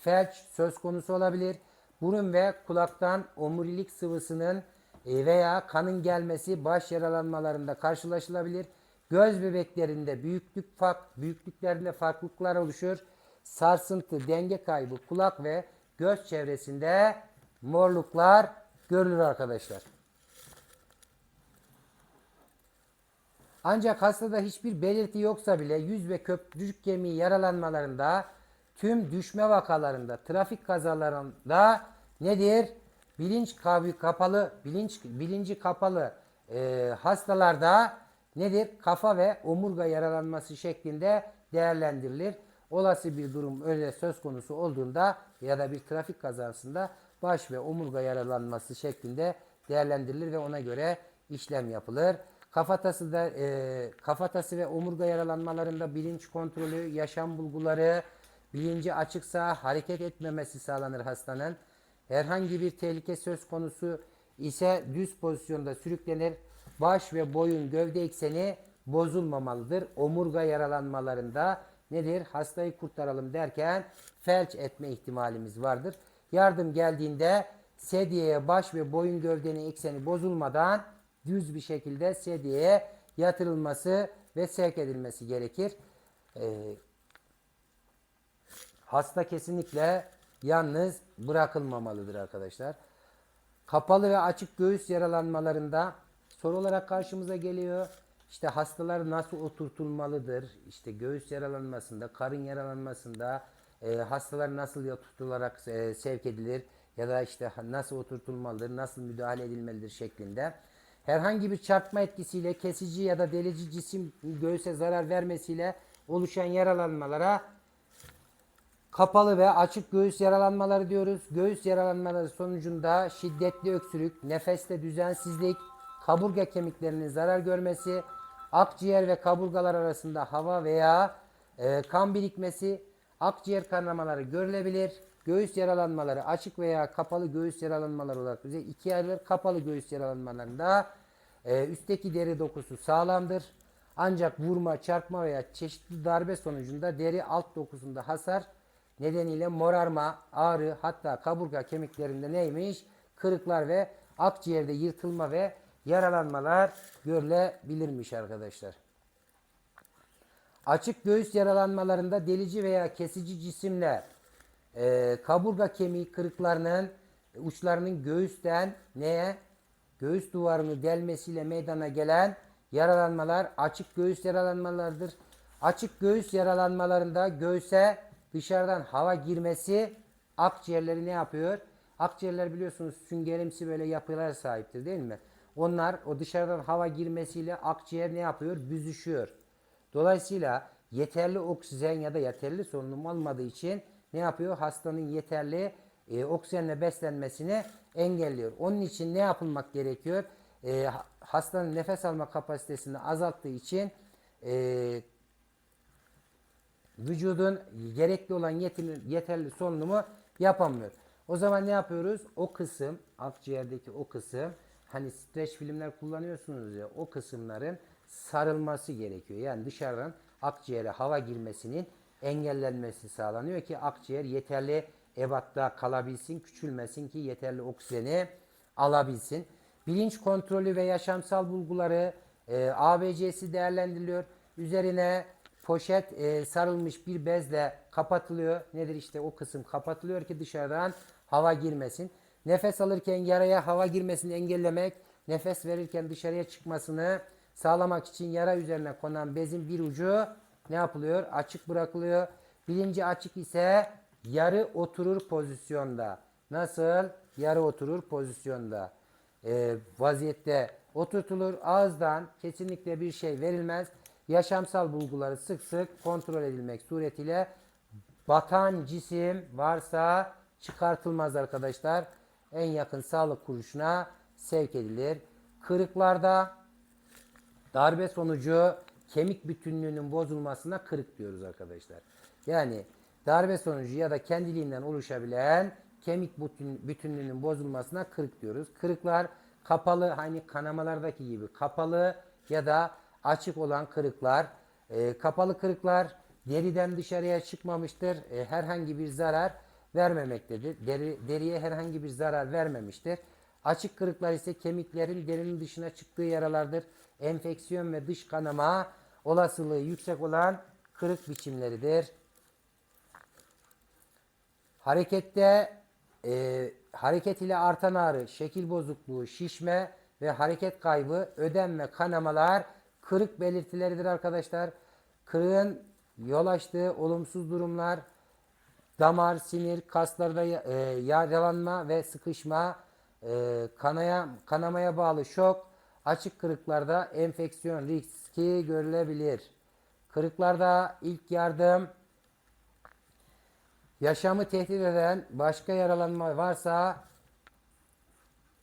felç söz konusu olabilir. Burun ve kulaktan omurilik sıvısının e, veya kanın gelmesi baş yaralanmalarında karşılaşılabilir. Göz bebeklerinde büyüklük fark, büyüklüklerinde farklılıklar oluşur. Sarsıntı, denge kaybı, kulak ve göz çevresinde morluklar görülür arkadaşlar. Ancak hastada hiçbir belirti yoksa bile yüz ve köprücük kemiği yaralanmalarında, tüm düşme vakalarında, trafik kazalarında nedir? Bilinç kapalı, bilinç bilinci kapalı e, hastalarda nedir? Kafa ve omurga yaralanması şeklinde değerlendirilir. Olası bir durum öyle söz konusu olduğunda ya da bir trafik kazasında baş ve omurga yaralanması şeklinde değerlendirilir ve ona göre işlem yapılır. Kafatası da e, kafatası ve omurga yaralanmalarında bilinç kontrolü, yaşam bulguları, bilinci açıksa hareket etmemesi sağlanır hastanın. Herhangi bir tehlike söz konusu ise düz pozisyonda sürüklenir. Baş ve boyun gövde ekseni bozulmamalıdır. Omurga yaralanmalarında nedir? Hastayı kurtaralım derken felç etme ihtimalimiz vardır. Yardım geldiğinde sedyeye baş ve boyun gövdenin ekseni bozulmadan düz bir şekilde sedyeye yatırılması ve sevk edilmesi gerekir. Ee, hasta kesinlikle yalnız bırakılmamalıdır arkadaşlar. Kapalı ve açık göğüs yaralanmalarında soru olarak karşımıza geliyor. İşte hastalar nasıl oturtulmalıdır? İşte göğüs yaralanmasında, karın yaralanmasında e, hastalar nasıl oturtularak e, sevk edilir? Ya da işte nasıl oturtulmalıdır, nasıl müdahale edilmelidir şeklinde. Herhangi bir çarpma etkisiyle kesici ya da delici cisim göğüse zarar vermesiyle oluşan yaralanmalara Kapalı ve açık göğüs yaralanmaları diyoruz. Göğüs yaralanmaları sonucunda şiddetli öksürük, nefeste düzensizlik, kaburga kemiklerinin zarar görmesi, akciğer ve kaburgalar arasında hava veya e, kan birikmesi, akciğer kanamaları görülebilir. Göğüs yaralanmaları açık veya kapalı göğüs yaralanmaları olarak bize ikiye ayrılır. Kapalı göğüs yaralanmalarında e, üstteki deri dokusu sağlamdır. Ancak vurma, çarpma veya çeşitli darbe sonucunda deri alt dokusunda hasar nedeniyle morarma, ağrı hatta kaburga kemiklerinde neymiş? Kırıklar ve akciğerde yırtılma ve yaralanmalar görülebilirmiş arkadaşlar. Açık göğüs yaralanmalarında delici veya kesici cisimle e, kaburga kemiği kırıklarının uçlarının göğüsten neye? Göğüs duvarını delmesiyle meydana gelen yaralanmalar açık göğüs yaralanmalarıdır. Açık göğüs yaralanmalarında göğüse dışarıdan hava girmesi akciğerleri ne yapıyor? Akciğerler biliyorsunuz süngerimsi böyle yapılara sahiptir değil mi? Onlar o dışarıdan hava girmesiyle akciğer ne yapıyor? Büzüşüyor. Dolayısıyla yeterli oksijen ya da yeterli solunum olmadığı için ne yapıyor? Hastanın yeterli e, oksijenle beslenmesini engelliyor. Onun için ne yapılmak gerekiyor? E, ha- hastanın nefes alma kapasitesini azalttığı için e, vücudun gerekli olan yeterli, yeterli solunumu yapamıyor. O zaman ne yapıyoruz? O kısım, akciğerdeki o kısım, hani streç filmler kullanıyorsunuz ya, o kısımların sarılması gerekiyor. Yani dışarıdan akciğere hava girmesinin engellenmesi sağlanıyor ki akciğer yeterli ebatta kalabilsin, küçülmesin ki yeterli oksijeni alabilsin. Bilinç kontrolü ve yaşamsal bulguları e, ABC'si değerlendiriliyor. Üzerine poşet e, sarılmış bir bezle kapatılıyor. Nedir işte o kısım kapatılıyor ki dışarıdan hava girmesin. Nefes alırken yaraya hava girmesini engellemek, nefes verirken dışarıya çıkmasını sağlamak için yara üzerine konan bezin bir ucu ne yapılıyor? Açık bırakılıyor. Bilinci açık ise yarı oturur pozisyonda. Nasıl? Yarı oturur pozisyonda e, vaziyette oturtulur. Ağızdan kesinlikle bir şey verilmez. Yaşamsal bulguları sık sık kontrol edilmek suretiyle batan cisim varsa çıkartılmaz arkadaşlar. En yakın sağlık kuruluşuna sevk edilir. Kırıklarda darbe sonucu kemik bütünlüğünün bozulmasına kırık diyoruz arkadaşlar. Yani darbe sonucu ya da kendiliğinden oluşabilen kemik bütün, bütünlüğünün bozulmasına kırık diyoruz. Kırıklar kapalı hani kanamalardaki gibi kapalı ya da açık olan kırıklar. Ee, kapalı kırıklar deriden dışarıya çıkmamıştır. Ee, herhangi bir zarar vermemektedir. Deri, deriye herhangi bir zarar vermemiştir. Açık kırıklar ise kemiklerin derinin dışına çıktığı yaralardır. Enfeksiyon ve dış kanama olasılığı yüksek olan kırık biçimleridir. Harekette e, hareket ile artan ağrı, şekil bozukluğu, şişme ve hareket kaybı, ödem ve kanamalar kırık belirtileridir arkadaşlar. Kırığın yol açtığı olumsuz durumlar, damar, sinir, kaslarda e, yaralanma ve sıkışma, e, kanaya, kanamaya bağlı şok, açık kırıklarda enfeksiyon riski görülebilir. Kırıklarda ilk yardım, Yaşamı tehdit eden başka yaralanma varsa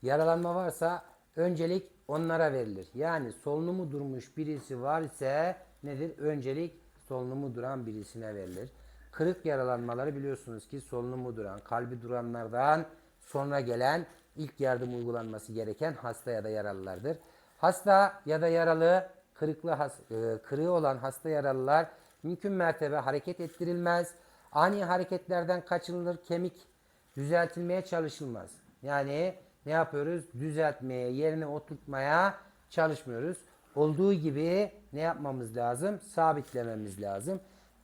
yaralanma varsa öncelik onlara verilir. Yani solunumu durmuş birisi var ise nedir? Öncelik solunumu duran birisine verilir. Kırık yaralanmaları biliyorsunuz ki solunumu duran, kalbi duranlardan sonra gelen ilk yardım uygulanması gereken hasta ya da yaralılardır. Hasta ya da yaralı kırıklı has- e, kırığı olan hasta yaralılar mümkün mertebe hareket ettirilmez. Ani hareketlerden kaçınılır, kemik düzeltilmeye çalışılmaz. Yani ne yapıyoruz? Düzeltmeye, yerine oturtmaya çalışmıyoruz. Olduğu gibi ne yapmamız lazım? Sabitlememiz lazım.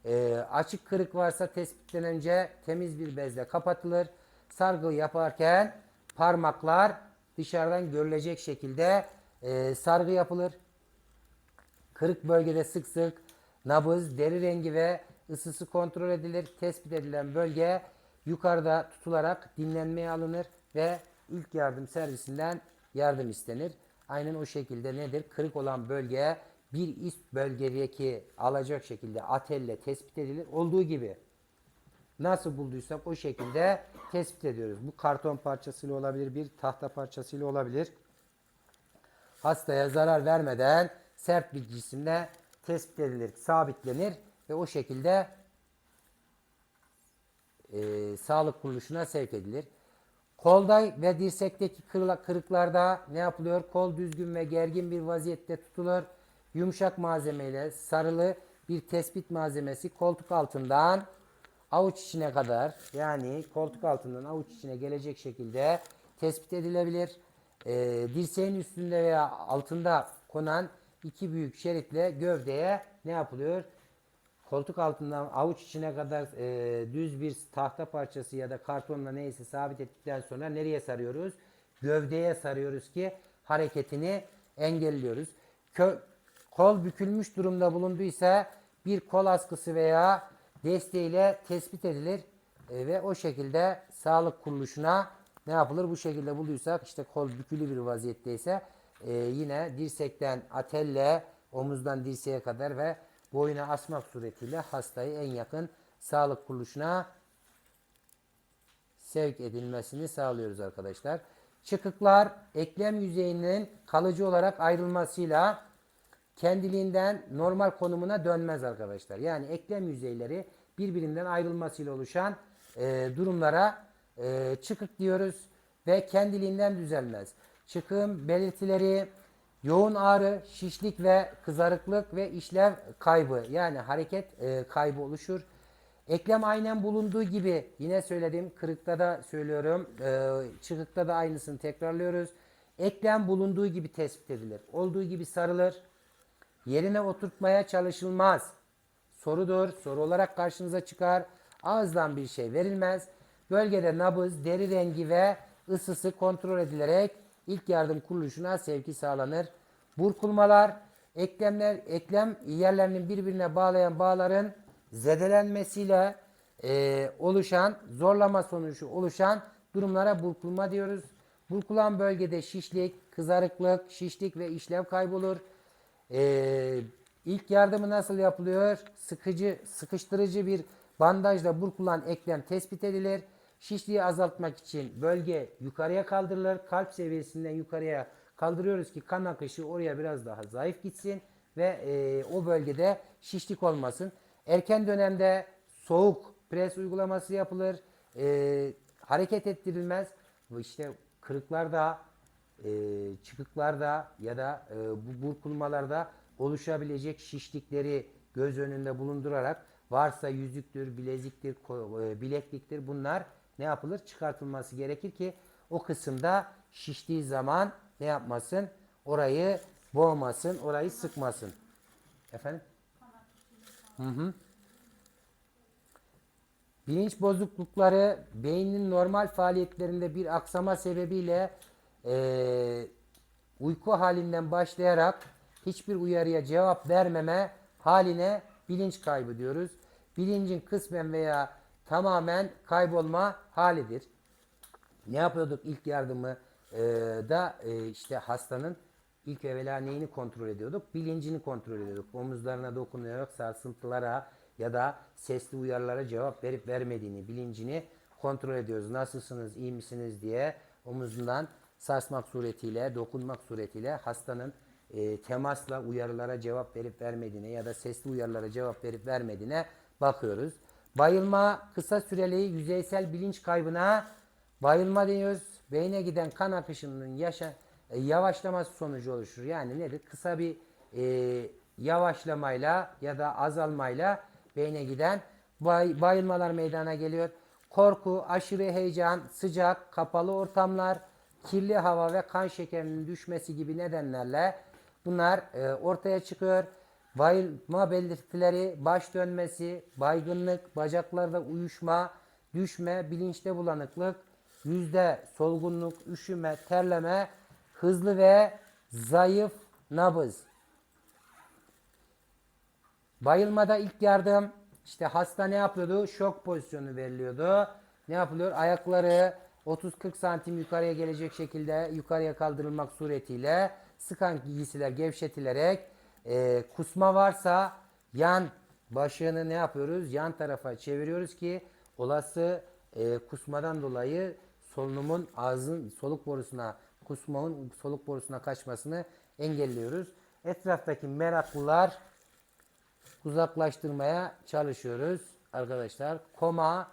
Ee, açık kırık varsa tespitten önce temiz bir bezle kapatılır. Sargı yaparken parmaklar dışarıdan görülecek şekilde e, sargı yapılır. Kırık bölgede sık sık nabız, deri rengi ve ısısı kontrol edilir. Tespit edilen bölge yukarıda tutularak dinlenmeye alınır ve ilk yardım servisinden yardım istenir. Aynen o şekilde nedir? Kırık olan bölge bir üst bölgedeki alacak şekilde atelle tespit edilir. Olduğu gibi nasıl bulduysak o şekilde tespit ediyoruz. Bu karton parçasıyla olabilir, bir tahta parçasıyla olabilir hastaya zarar vermeden sert bir cisimle tespit edilir, sabitlenir ve o şekilde e, sağlık kuruluşuna sevk edilir. Kolda ve dirsekteki kırıklarda ne yapılıyor? Kol düzgün ve gergin bir vaziyette tutulur. Yumuşak malzemeyle sarılı bir tespit malzemesi koltuk altından avuç içine kadar yani koltuk altından avuç içine gelecek şekilde tespit edilebilir. Ee, dirseğin üstünde veya altında konan iki büyük şeritle gövdeye ne yapılıyor? Koltuk altından avuç içine kadar e, düz bir tahta parçası ya da kartonla neyse sabit ettikten sonra nereye sarıyoruz? Gövdeye sarıyoruz ki hareketini engelliyoruz. Kö- kol bükülmüş durumda bulunduysa bir kol askısı veya desteğiyle tespit edilir e, ve o şekilde sağlık kuruluşuna ne yapılır? Bu şekilde bulduysak işte kol bükülü bir vaziyetteyse e, yine dirsekten atelle omuzdan dirseğe kadar ve boyuna asmak suretiyle hastayı en yakın sağlık kuruluşuna sevk edilmesini sağlıyoruz arkadaşlar. Çıkıklar eklem yüzeyinin kalıcı olarak ayrılmasıyla kendiliğinden normal konumuna dönmez arkadaşlar. Yani eklem yüzeyleri birbirinden ayrılmasıyla oluşan e, durumlara e, çıkık diyoruz ve kendiliğinden düzelmez. Çıkığın belirtileri yoğun ağrı, şişlik ve kızarıklık ve işlev kaybı yani hareket e, kaybı oluşur. Eklem aynen bulunduğu gibi yine söyledim kırıkta da söylüyorum e, çıkıkta da aynısını tekrarlıyoruz. Eklem bulunduğu gibi tespit edilir. Olduğu gibi sarılır. Yerine oturtmaya çalışılmaz. Sorudur. Soru olarak karşınıza çıkar. Ağızdan bir şey verilmez. Bölgede nabız, deri rengi ve ısısı kontrol edilerek ilk yardım kuruluşuna sevki sağlanır. Burkulmalar, eklemler, eklem yerlerinin birbirine bağlayan bağların zedelenmesiyle e, oluşan, zorlama sonucu oluşan durumlara burkulma diyoruz. Burkulan bölgede şişlik, kızarıklık, şişlik ve işlev kaybolur. Ee, ilk yardımı nasıl yapılıyor? Sıkıcı, sıkıştırıcı bir bandajla burkulan eklem tespit edilir. Şişliği azaltmak için bölge yukarıya kaldırılır. Kalp seviyesinden yukarıya kaldırıyoruz ki kan akışı oraya biraz daha zayıf gitsin ve e, o bölgede şişlik olmasın. Erken dönemde soğuk pres uygulaması yapılır. E, hareket ettirilmez. İşte kırıklarda e, çıkıklarda ya da e, bu burkulmalarda oluşabilecek şişlikleri göz önünde bulundurarak varsa yüzüktür, bileziktir, e, bilekliktir bunlar ne yapılır? Çıkartılması gerekir ki o kısımda şiştiği zaman ne yapmasın? Orayı boğmasın, orayı sıkmasın. Efendim? Hı hı. Bilinç bozuklukları beynin normal faaliyetlerinde bir aksama sebebiyle eee, uyku halinden başlayarak hiçbir uyarıya cevap vermeme haline bilinç kaybı diyoruz. Bilincin kısmen veya tamamen kaybolma halidir. Ne yapıyorduk ilk yardımı eee, da eee, işte hastanın ilk evvela neyini kontrol ediyorduk? Bilincini kontrol ediyorduk. Omuzlarına dokunarak sarsıntılara ya da sesli uyarılara cevap verip vermediğini, bilincini kontrol ediyoruz. Nasılsınız, iyi misiniz diye omuzundan sarsmak suretiyle, dokunmak suretiyle hastanın e, temasla uyarılara cevap verip vermediğine ya da sesli uyarılara cevap verip vermediğine bakıyoruz. Bayılma kısa süreli yüzeysel bilinç kaybına bayılma diyoruz. Beyne giden kan akışının yaşa, e, yavaşlaması sonucu oluşur. Yani nedir? Kısa bir e, yavaşlamayla ya da azalmayla beyne giden bay- bayılmalar meydana geliyor. Korku, aşırı heyecan, sıcak, kapalı ortamlar, kirli hava ve kan şekerinin düşmesi gibi nedenlerle bunlar e, ortaya çıkıyor. Bayılma belirtileri, baş dönmesi, baygınlık, bacaklarda uyuşma, düşme, bilinçte bulanıklık, yüzde solgunluk, üşüme, terleme, hızlı ve zayıf nabız. Bayılmada ilk yardım işte hasta ne yapıyordu? Şok pozisyonu veriliyordu. Ne yapılıyor? Ayakları 30-40 santim yukarıya gelecek şekilde yukarıya kaldırılmak suretiyle sıkan giysiler gevşetilerek e, kusma varsa yan başını ne yapıyoruz? Yan tarafa çeviriyoruz ki olası e, kusmadan dolayı solunumun ağzın soluk borusuna kusmanın soluk borusuna kaçmasını engelliyoruz. Etraftaki meraklılar uzaklaştırmaya çalışıyoruz arkadaşlar. Koma.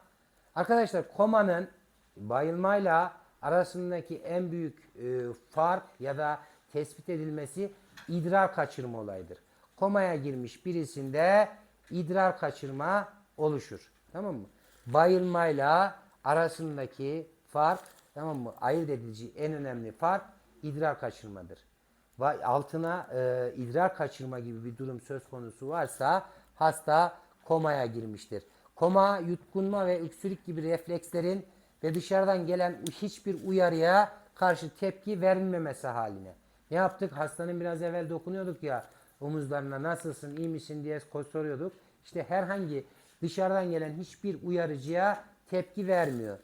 Arkadaşlar komanın bayılmayla arasındaki en büyük e, fark ya da tespit edilmesi idrar kaçırma olayıdır. Komaya girmiş birisinde idrar kaçırma oluşur. Tamam mı? Bayılmayla arasındaki fark tamam mı? Ayırt edici en önemli fark idrar kaçırmadır altına e, idrar kaçırma gibi bir durum söz konusu varsa hasta komaya girmiştir. Koma, yutkunma ve öksürük gibi reflekslerin ve dışarıdan gelen hiçbir uyarıya karşı tepki verilmemesi haline. Ne yaptık? Hastanın biraz evvel dokunuyorduk ya omuzlarına nasılsın, iyi misin diye soruyorduk. İşte herhangi dışarıdan gelen hiçbir uyarıcıya tepki vermiyor.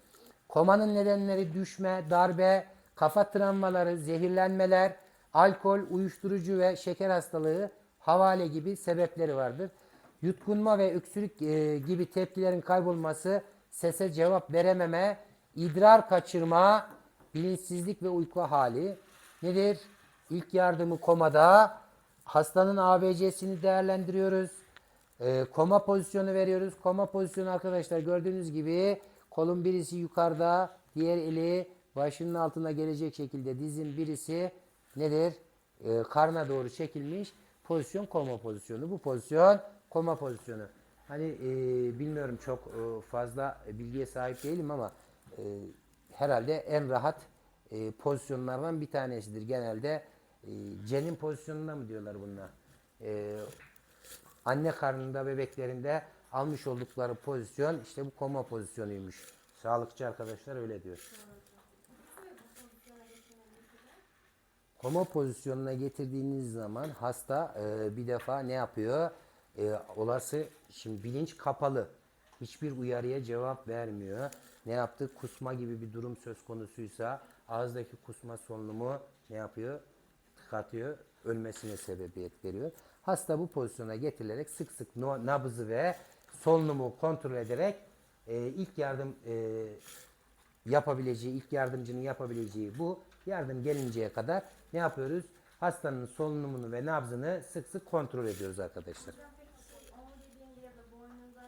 Komanın nedenleri düşme, darbe, kafa travmaları, zehirlenmeler, alkol, uyuşturucu ve şeker hastalığı, havale gibi sebepleri vardır. Yutkunma ve öksürük e, gibi tepkilerin kaybolması, sese cevap verememe, idrar kaçırma, bilinçsizlik ve uyku hali nedir? İlk yardımı komada hastanın ABC'sini değerlendiriyoruz. E, koma pozisyonu veriyoruz. Koma pozisyonu arkadaşlar gördüğünüz gibi kolun birisi yukarıda, diğer eli başının altına gelecek şekilde dizin birisi nedir? E, karna doğru çekilmiş pozisyon koma pozisyonu. Bu pozisyon koma pozisyonu. Hani e, bilmiyorum çok e, fazla bilgiye sahip değilim ama e, herhalde en rahat e, pozisyonlardan bir tanesidir. Genelde cenin pozisyonunda mı diyorlar bunlar? E, anne karnında bebeklerinde almış oldukları pozisyon işte bu koma pozisyonuymuş. Sağlıkçı arkadaşlar öyle diyor. Koma pozisyonuna getirdiğiniz zaman hasta e, bir defa ne yapıyor? E, olası şimdi bilinç kapalı. Hiçbir uyarıya cevap vermiyor. Ne yaptı? Kusma gibi bir durum söz konusuysa ağızdaki kusma solunumu ne yapıyor? Tıkatıyor. Ölmesine sebebiyet veriyor. Hasta bu pozisyona getirilerek sık sık nabzı ve solunumu kontrol ederek e, ilk yardım e, yapabileceği, ilk yardımcının yapabileceği bu. Yardım gelinceye kadar ne yapıyoruz? Hastanın solunumunu ve nabzını sık sık kontrol ediyoruz arkadaşlar. Boynunda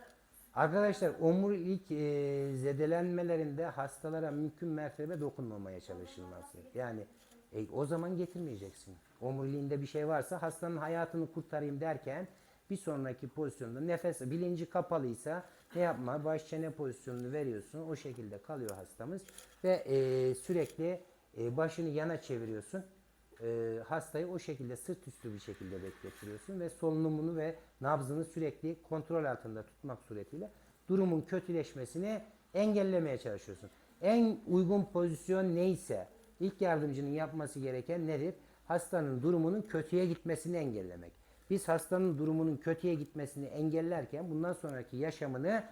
Arkadaşlar omurilik e, zedelenmelerinde hastalara mümkün mertebe dokunmamaya çalışılması. Yani e, o zaman getirmeyeceksin. Omuriliğinde bir şey varsa hastanın hayatını kurtarayım derken Bir sonraki pozisyonda nefes bilinci kapalıysa ne yapma? Baş çene pozisyonunu veriyorsun. O şekilde kalıyor hastamız ve e, sürekli e, başını yana çeviriyorsun. E, hastayı o şekilde sırt üstü bir şekilde bekletiyorsun ve solunumunu ve nabzını sürekli kontrol altında tutmak suretiyle durumun kötüleşmesini engellemeye çalışıyorsun. En uygun pozisyon neyse ilk yardımcının yapması gereken nedir? Hastanın durumunun kötüye gitmesini engellemek. Biz hastanın durumunun kötüye gitmesini engellerken bundan sonraki yaşamını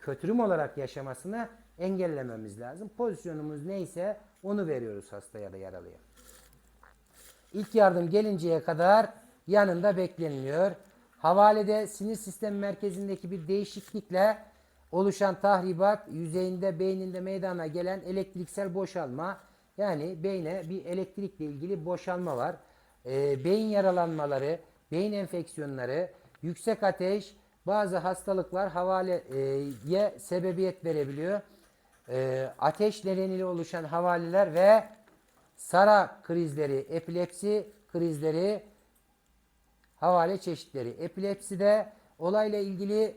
kötürüm olarak yaşamasını engellememiz lazım. Pozisyonumuz neyse onu veriyoruz hastaya da yaralıya. İlk yardım gelinceye kadar yanında bekleniliyor. Havalede sinir sistemi merkezindeki bir değişiklikle oluşan tahribat yüzeyinde beyninde meydana gelen elektriksel boşalma yani beyne bir elektrikle ilgili boşalma var. Ee, beyin yaralanmaları, beyin enfeksiyonları, yüksek ateş, bazı hastalıklar havaleye sebebiyet verebiliyor. Ee, ateş nedeniyle oluşan havaleler ve Sara krizleri, epilepsi krizleri, havale çeşitleri. Epilepside olayla ilgili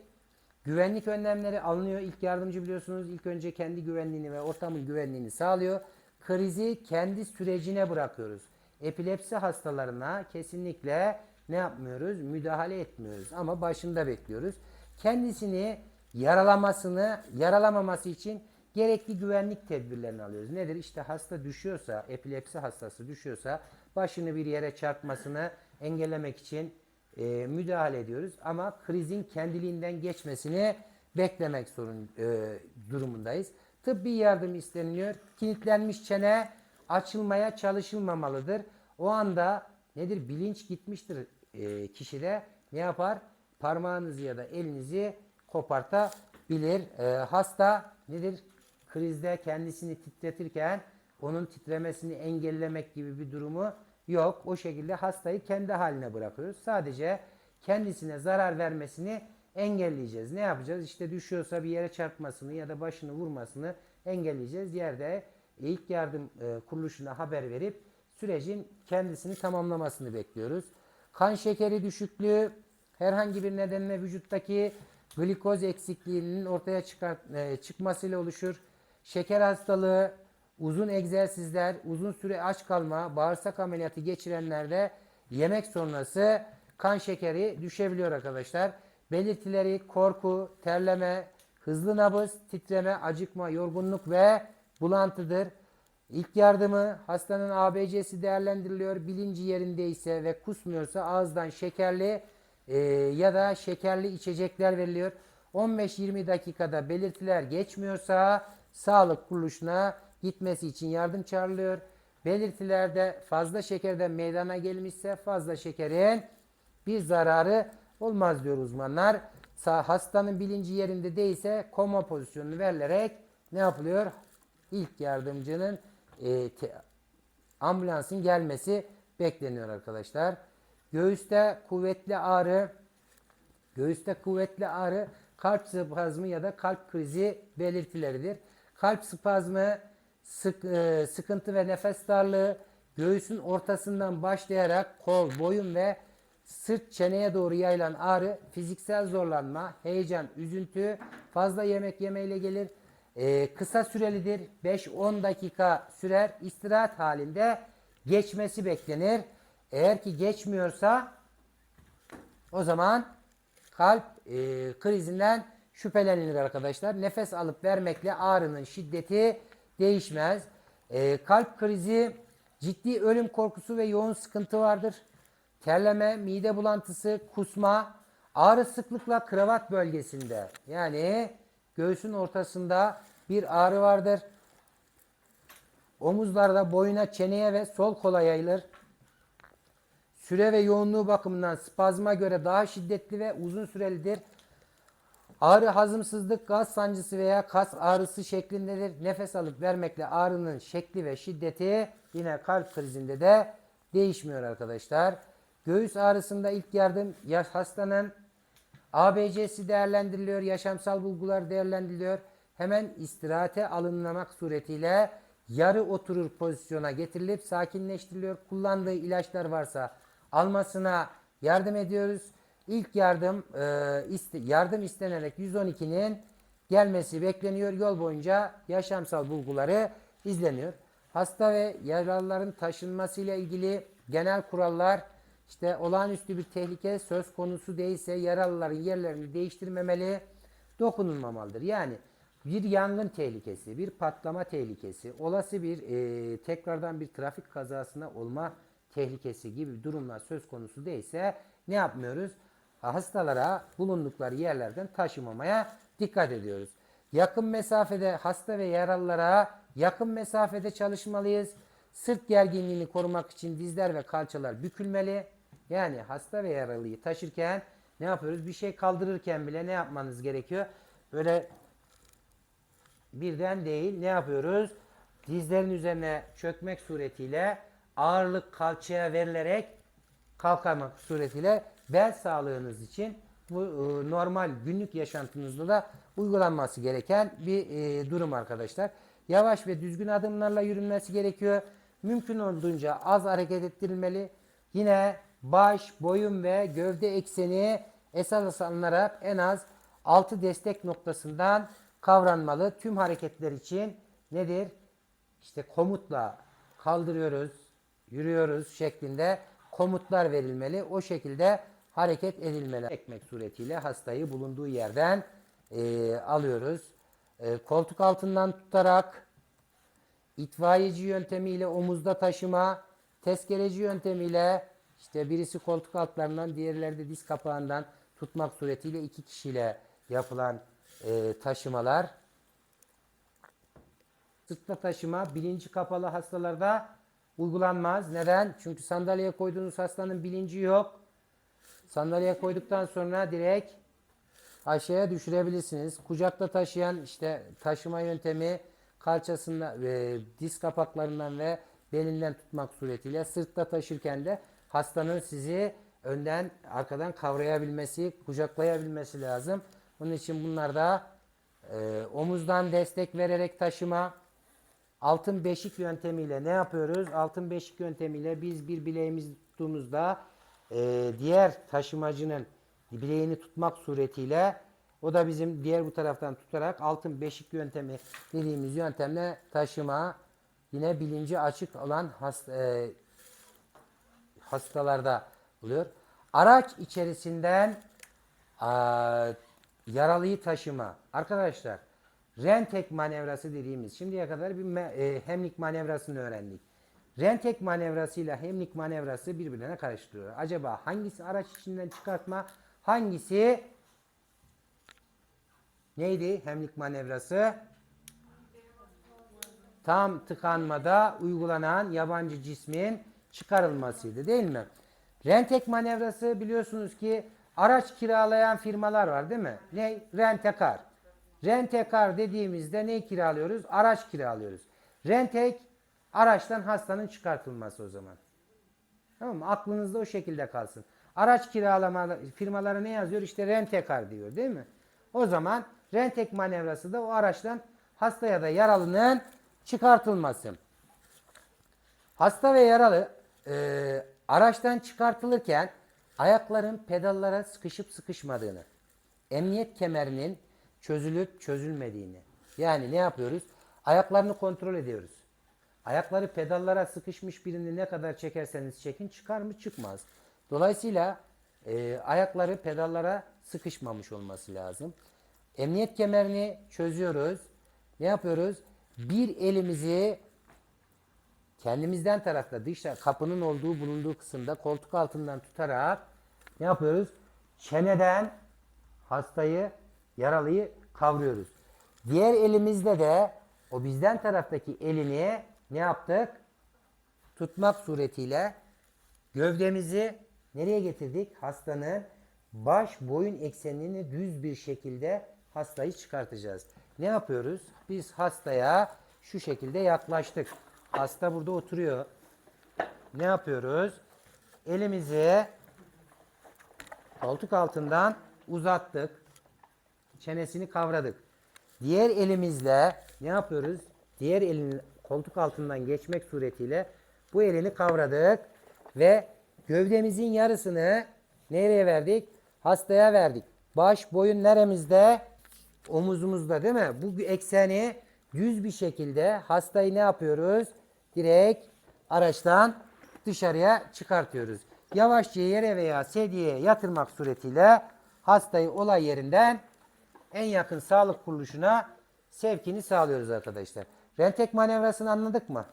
güvenlik önlemleri alınıyor. İlk yardımcı biliyorsunuz ilk önce kendi güvenliğini ve ortamın güvenliğini sağlıyor. Krizi kendi sürecine bırakıyoruz. Epilepsi hastalarına kesinlikle ne yapmıyoruz? Müdahale etmiyoruz ama başında bekliyoruz. Kendisini yaralamasını, yaralamaması için gerekli güvenlik tedbirlerini alıyoruz. Nedir? İşte hasta düşüyorsa, epilepsi hastası düşüyorsa başını bir yere çarpmasını engellemek için e, müdahale ediyoruz. Ama krizin kendiliğinden geçmesini beklemek sorun e, durumundayız. Tıbbi yardım isteniliyor. Kilitlenmiş çene açılmaya çalışılmamalıdır. O anda nedir? Bilinç gitmiştir e, kişide. Ne yapar? Parmağınızı ya da elinizi kopartabilir. E, hasta nedir? Krizde kendisini titretirken onun titremesini engellemek gibi bir durumu yok. O şekilde hastayı kendi haline bırakıyoruz. Sadece kendisine zarar vermesini engelleyeceğiz. Ne yapacağız? İşte düşüyorsa bir yere çarpmasını ya da başını vurmasını engelleyeceğiz. Yerde ilk yardım e, kuruluşuna haber verip sürecin kendisini tamamlamasını bekliyoruz. Kan şekeri düşüklüğü herhangi bir nedenle vücuttaki glikoz eksikliğinin ortaya çıkar, e, çıkmasıyla oluşur. Şeker hastalığı, uzun egzersizler, uzun süre aç kalma, bağırsak ameliyatı geçirenlerde yemek sonrası kan şekeri düşebiliyor arkadaşlar. Belirtileri korku, terleme, hızlı nabız, titreme, acıkma, yorgunluk ve bulantıdır. İlk yardımı hastanın ABC'si değerlendiriliyor. Bilinci yerindeyse ve kusmuyorsa ağızdan şekerli e, ya da şekerli içecekler veriliyor. 15-20 dakikada belirtiler geçmiyorsa sağlık kuruluşuna gitmesi için yardım çağrılıyor. Belirtilerde fazla şekerden meydana gelmişse fazla şekerin bir zararı olmaz diyor uzmanlar. Hastanın bilinci yerinde değilse koma pozisyonunu verilerek ne yapılıyor? İlk yardımcının e, te- ambulansın gelmesi bekleniyor arkadaşlar. Göğüste kuvvetli ağrı, göğüste kuvvetli ağrı kalp spazmı ya da kalp krizi belirtileridir. Kalp spazmı, sık, e, sıkıntı ve nefes darlığı göğüsün ortasından başlayarak kol, boyun ve sırt çeneye doğru yayılan ağrı, fiziksel zorlanma, heyecan, üzüntü, fazla yemek yemeyle gelir. E, kısa sürelidir. 5-10 dakika sürer. istirahat halinde geçmesi beklenir. Eğer ki geçmiyorsa o zaman kalp e, krizinden şüphelenilir arkadaşlar. Nefes alıp vermekle ağrının şiddeti değişmez. E, kalp krizi ciddi ölüm korkusu ve yoğun sıkıntı vardır. Terleme, mide bulantısı, kusma, ağrı sıklıkla kravat bölgesinde yani göğsün ortasında bir ağrı vardır. Omuzlarda boyuna, çeneye ve sol kola yayılır. Süre ve yoğunluğu bakımından spazma göre daha şiddetli ve uzun sürelidir. Ağrı hazımsızlık, gaz sancısı veya kas ağrısı şeklindedir. Nefes alıp vermekle ağrının şekli ve şiddeti yine kalp krizinde de değişmiyor arkadaşlar. Göğüs ağrısında ilk yardım yaş hastanın ABC'si değerlendiriliyor, yaşamsal bulgular değerlendiriliyor. Hemen istirahate alınmak suretiyle yarı oturur pozisyona getirilip sakinleştiriliyor. Kullandığı ilaçlar varsa almasına yardım ediyoruz. ilk yardım e, iste- yardım istenerek 112'nin gelmesi bekleniyor. Yol boyunca yaşamsal bulguları izleniyor. Hasta ve yaralıların taşınmasıyla ilgili genel kurallar işte olağanüstü bir tehlike söz konusu değilse yaralıların yerlerini değiştirmemeli, dokunulmamalıdır. Yani bir yangın tehlikesi, bir patlama tehlikesi, olası bir e, tekrardan bir trafik kazasına olma tehlikesi gibi durumlar söz konusu değilse ne yapmıyoruz? Hastalara bulundukları yerlerden taşımamaya dikkat ediyoruz. Yakın mesafede hasta ve yaralılara yakın mesafede çalışmalıyız. Sırt gerginliğini korumak için dizler ve kalçalar bükülmeli. Yani hasta ve yaralıyı taşırken ne yapıyoruz? Bir şey kaldırırken bile ne yapmanız gerekiyor? Böyle birden değil ne yapıyoruz? Dizlerin üzerine çökmek suretiyle ağırlık kalçaya verilerek kalkamak suretiyle bel sağlığınız için bu e, normal günlük yaşantınızda da uygulanması gereken bir e, durum arkadaşlar. Yavaş ve düzgün adımlarla yürünmesi gerekiyor. Mümkün olduğunca az hareket ettirilmeli. Yine baş, boyun ve gövde ekseni esas alınarak en az 6 destek noktasından kavranmalı. Tüm hareketler için nedir? İşte komutla kaldırıyoruz, yürüyoruz şeklinde komutlar verilmeli. O şekilde hareket edilmeli. Ekmek suretiyle hastayı bulunduğu yerden e, alıyoruz. E, koltuk altından tutarak itfaiyeci yöntemiyle omuzda taşıma, tezkereci yöntemiyle işte birisi koltuk altlarından diğerleri de diz kapağından tutmak suretiyle iki kişiyle yapılan e, taşımalar. Sırtla taşıma bilinci kapalı hastalarda uygulanmaz. Neden? Çünkü sandalyeye koyduğunuz hastanın bilinci yok. Sandalyeye koyduktan sonra direkt aşağıya düşürebilirsiniz. Kucakta taşıyan işte taşıma yöntemi kalçasında ve diz kapaklarından ve belinden tutmak suretiyle sırtta taşırken de hastanın sizi önden arkadan kavrayabilmesi, kucaklayabilmesi lazım. Bunun için bunlarda e, omuzdan destek vererek taşıma, altın beşik yöntemiyle ne yapıyoruz? Altın beşik yöntemiyle biz bir bileğimizi tuttuğumuzda e, diğer taşımacının bileğini tutmak suretiyle o da bizim diğer bu taraftan tutarak altın beşik yöntemi dediğimiz yöntemle taşıma yine bilinci açık olan hasta, e, hastalarda oluyor. Araç içerisinden aa, yaralıyı taşıma. Arkadaşlar rentek manevrası dediğimiz şimdiye kadar bir me- e, hemlik manevrasını öğrendik. Rentek manevrasıyla hemlik manevrası birbirine karıştırıyor. Acaba hangisi araç içinden çıkartma, hangisi neydi hemlik manevrası? Tam tıkanmada uygulanan yabancı cismin çıkarılmasıydı değil mi? Rentek manevrası biliyorsunuz ki araç kiralayan firmalar var değil mi? Ne? Rentekar. Rentekar dediğimizde ne kiralıyoruz? Araç kiralıyoruz. Rentek araçtan hastanın çıkartılması o zaman. Tamam mı? Aklınızda o şekilde kalsın. Araç kiralama firmaları ne yazıyor? İşte rentekar diyor değil mi? O zaman rentek manevrası da o araçtan hasta ya da yaralının çıkartılması. Hasta ve yaralı e, araçtan çıkartılırken ayakların pedallara sıkışıp sıkışmadığını, emniyet kemerinin çözülüp çözülmediğini. Yani ne yapıyoruz? Ayaklarını kontrol ediyoruz. Ayakları pedallara sıkışmış birini ne kadar çekerseniz çekin çıkar mı çıkmaz. Dolayısıyla e, ayakları pedallara sıkışmamış olması lazım. Emniyet kemerini çözüyoruz. Ne yapıyoruz? Bir elimizi kendimizden tarafta dışta kapının olduğu bulunduğu kısımda koltuk altından tutarak ne yapıyoruz? Çeneden hastayı, yaralıyı kavruyoruz. Diğer elimizde de o bizden taraftaki elini ne yaptık? Tutmak suretiyle gövdemizi nereye getirdik? Hastanın baş boyun eksenini düz bir şekilde hastayı çıkartacağız. Ne yapıyoruz? Biz hastaya şu şekilde yaklaştık. Hasta burada oturuyor. Ne yapıyoruz? Elimizi koltuk altından uzattık. Çenesini kavradık. Diğer elimizle ne yapıyoruz? Diğer elin koltuk altından geçmek suretiyle bu elini kavradık ve gövdemizin yarısını nereye verdik? hastaya verdik. Baş, boyun neremizde? Omuzumuzda değil mi? Bu ekseni düz bir şekilde hastayı ne yapıyoruz? Direkt araçtan dışarıya çıkartıyoruz. Yavaşça yere veya sedyeye yatırmak suretiyle hastayı olay yerinden en yakın sağlık kuruluşuna sevkini sağlıyoruz arkadaşlar. Rentek manevrasını anladık mı?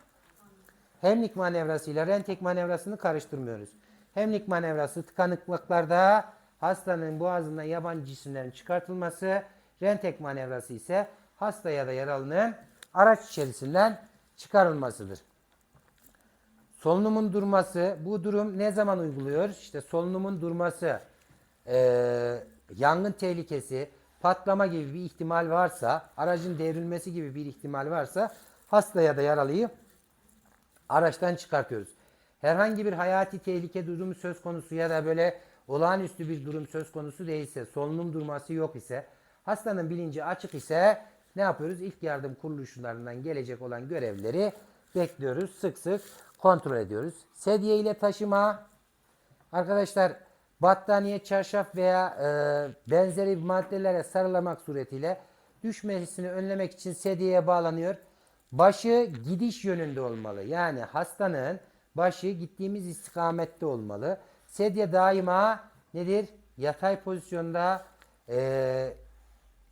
Hemlik manevrası ile rentek manevrasını karıştırmıyoruz. Hemlik manevrası tıkanıklıklarda hastanın boğazından yabancı cisimlerin çıkartılması, rentek manevrası ise hasta ya da yaralının araç içerisinden çıkarılmasıdır. Solunumun durması, bu durum ne zaman uyguluyor? İşte solunumun durması, eee, yangın tehlikesi, patlama gibi bir ihtimal varsa, aracın devrilmesi gibi bir ihtimal varsa hasta ya da yaralıyı araçtan çıkartıyoruz. Herhangi bir hayati tehlike durumu söz konusu ya da böyle olağanüstü bir durum söz konusu değilse, solunum durması yok ise, hastanın bilinci açık ise ne yapıyoruz? İlk yardım kuruluşlarından gelecek olan görevleri bekliyoruz. Sık sık kontrol ediyoruz. Sedye ile taşıma, Arkadaşlar battaniye, çarşaf veya e, benzeri maddelere sarılamak suretiyle düşmesini önlemek için sedyeye bağlanıyor. Başı gidiş yönünde olmalı. Yani hastanın başı gittiğimiz istikamette olmalı. Sedye daima nedir? Yatay pozisyonda e,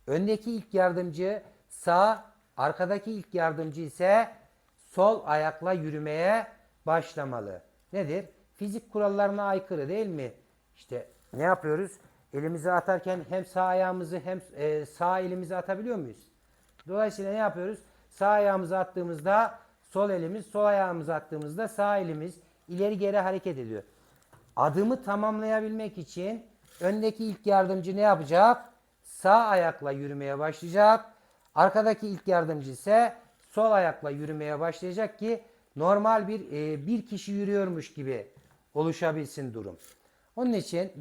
öndeki ilk yardımcı sağ, arkadaki ilk yardımcı ise sol ayakla yürümeye başlamalı. Nedir? Fizik kurallarına aykırı değil mi? İşte ne yapıyoruz? Elimizi atarken hem sağ ayağımızı hem e, sağ elimizi atabiliyor muyuz? Dolayısıyla ne yapıyoruz? Sağ ayağımızı attığımızda sol elimiz, sol ayağımızı attığımızda sağ elimiz ileri geri hareket ediyor. Adımı tamamlayabilmek için öndeki ilk yardımcı ne yapacak? Sağ ayakla yürümeye başlayacak. Arkadaki ilk yardımcı ise sol ayakla yürümeye başlayacak ki normal bir e, bir kişi yürüyormuş gibi oluşabilsin durum. Onun için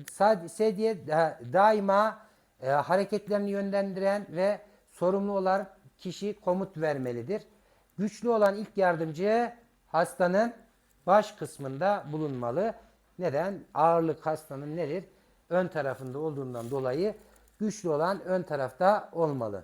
sedye da- daima e, hareketlerini yönlendiren ve sorumlu olan kişi komut vermelidir. Güçlü olan ilk yardımcı hastanın baş kısmında bulunmalı. Neden? Ağırlık hastanın nedir? Ön tarafında olduğundan dolayı güçlü olan ön tarafta olmalı.